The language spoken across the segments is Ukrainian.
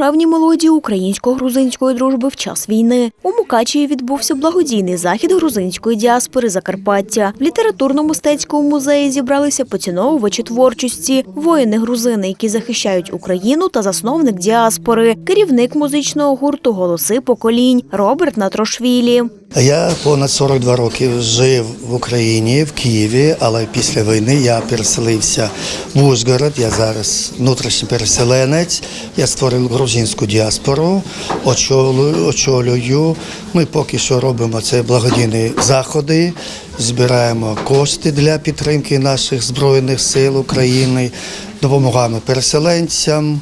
душевні мелодії українсько-грузинської дружби в час війни. У Мукачеві відбувся благодійний захід грузинської діаспори Закарпаття. В літературно-мистецькому музеї зібралися поціновувачі творчості, воїни грузини, які захищають Україну та засновник діаспори, керівник музичного гурту Голоси поколінь Роберт Натрошвілі. Я понад 42 роки жив в Україні, в Києві, але після війни я переселився в Ужгород. Я зараз внутрішній переселенець. Я створив грузинську діаспору, очолюю, очолюю. Ми поки що робимо це благодійні заходи, збираємо кошти для підтримки наших збройних сил України, допомагаємо переселенцям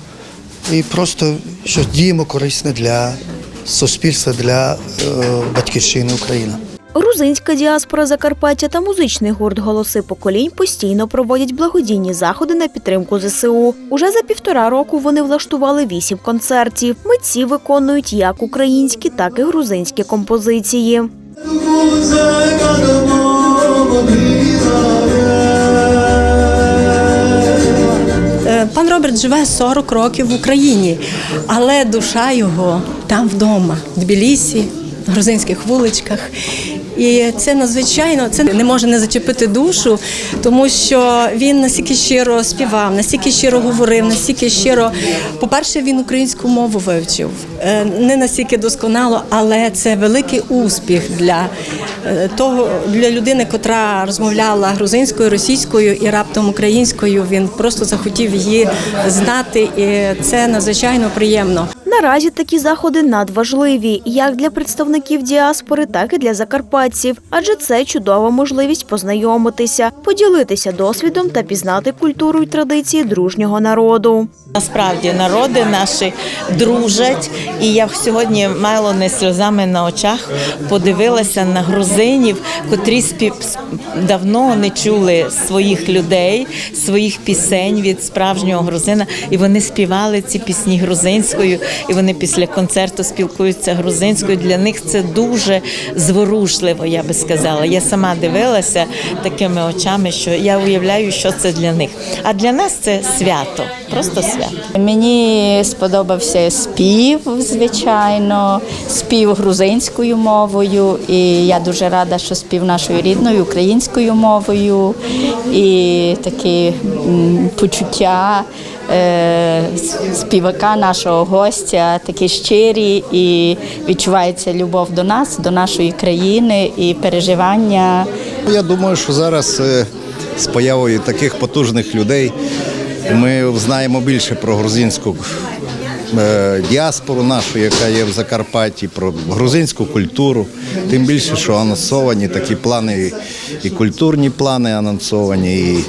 і просто що діємо корисне для суспільства, для е, батьківщини України. Грузинська діаспора Закарпаття та музичний гурт Голоси поколінь постійно проводять благодійні заходи на підтримку ЗСУ. Уже за півтора року вони влаштували вісім концертів. Митці виконують як українські, так і грузинські композиції. Роберт живе 40 років в Україні, але душа його там вдома, в Тбілісі, грузинських вуличках. І це надзвичайно це не може не зачепити душу, тому що він настільки щиро співав, настільки щиро говорив, настільки щиро. По-перше, він українську мову вивчив. Е, Не настільки досконало, але це великий успіх для е, того для людини, котра розмовляла грузинською, російською і раптом українською. Він просто захотів її знати, і це надзвичайно приємно. Наразі такі заходи надважливі як для представників діаспори, так і для закарпатців, адже це чудова можливість познайомитися, поділитися досвідом та пізнати культуру й традиції дружнього народу. Насправді народи наші дружать, і я сьогодні мало не сльозами на очах подивилася на грузинів, котрі спів давно не чули своїх людей, своїх пісень від справжнього грузина, і вони співали ці пісні грузинською, і вони після концерту спілкуються грузинською. Для них це дуже зворушливо, я би сказала. Я сама дивилася такими очами, що я уявляю, що це для них. А для нас це свято, просто свято. Мені сподобався спів, звичайно, спів грузинською мовою, і я дуже рада, що спів нашою рідною українською мовою, і такі почуття е, співака, нашого гостя, такі щирі, і відчувається любов до нас, до нашої країни і переживання. Я думаю, що зараз е, з появою таких потужних людей ми знаємо більше про грузинську е, діаспору нашу, яка є в Закарпатті, про грузинську культуру. Тим більше, що анонсовані такі плани, і культурні плани анонсовані, і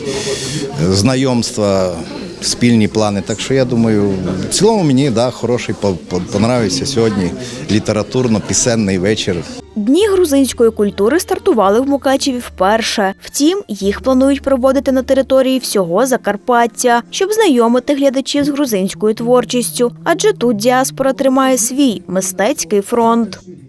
знайомства. Спільні плани, так що я думаю, в цілому мені да, хороший по- по- понравився сьогодні літературно-пісенний вечір Дні грузинської культури стартували в Мукачеві вперше. Втім, їх планують проводити на території всього Закарпаття, щоб знайомити глядачів з грузинською творчістю, адже тут діаспора тримає свій мистецький фронт.